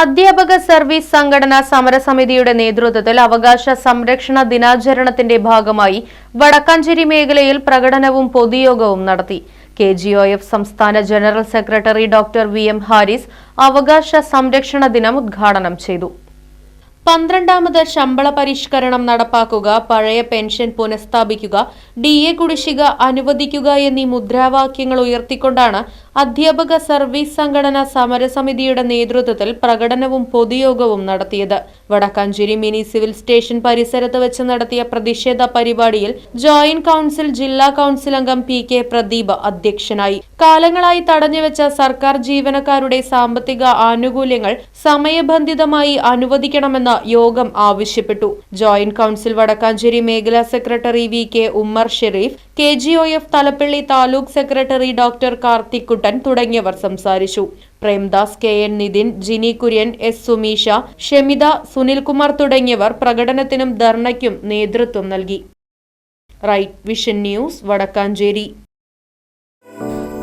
അധ്യാപക സർവീസ് സംഘടന സമരസമിതിയുടെ നേതൃത്വത്തിൽ അവകാശ സംരക്ഷണ ദിനാചരണത്തിന്റെ ഭാഗമായി വടക്കാഞ്ചേരി മേഖലയിൽ പ്രകടനവും പൊതുയോഗവും നടത്തി. കെ ജി ഒ എഫ് സംസ്ഥാന general secretary doctor V M Haris അവകാശ സംരക്ഷണ ദിനം ഉദ്ഘാടനം ചെയ്തു. പന്ത്രണ്ടാമത് ശമ്പള പരിഷ്കരണം നടപ്പാക്കുക പഴയ പെൻഷൻ പുനഃസ്ഥാപിക്കുക ഡി എ കുടിശ്ശിക അനുവദിക്കുക എന്നീ മുദ്രാവാക്യങ്ങൾ ഉയർത്തിക്കൊണ്ടാണ് അധ്യാപക സർവീസ് സംഘടന സമരസമിതിയുടെ നേതൃത്വത്തിൽ പ്രകടനവും പൊതുയോഗവും നടത്തിയത്. വടക്കാഞ്ചേരി മിനി സിവിൽ സ്റ്റേഷൻ പരിസരത്ത് വെച്ച് നടത്തിയ പ്രതിഷേധ പരിപാടിയിൽ ജോയിന്റ് കൌൺസിൽ ജില്ലാ കൌൺസിൽ അംഗം പി കെ പ്രദീപ് അധ്യക്ഷനായി. കാലങ്ങളായി തടഞ്ഞുവെച്ച സർക്കാർ ജീവനക്കാരുടെ സാമ്പത്തിക ആനുകൂല്യങ്ങൾ സമയബന്ധിതമായി അനുവദിക്കണമെന്ന് യോഗം ആവശ്യപ്പെട്ടു. ജോയിന്റ് കൌൺസിൽ വടക്കാഞ്ചേരി മേഖലാ secretary V K Ummer Sherif K G O F Thalappilly taluk secretary doctor Karthikkuttan തുടങ്ങിയവർ സംസാരിച്ചു. Premdas K N Nithin Jini Kurian S Sumisha Shemitha Sunilkumar തുടങ്ങിയവർ പ്രകടനത്തിനും ധർണയ്ക്കും നേതൃത്വം നൽകി. Right vision news Vadakkanchery.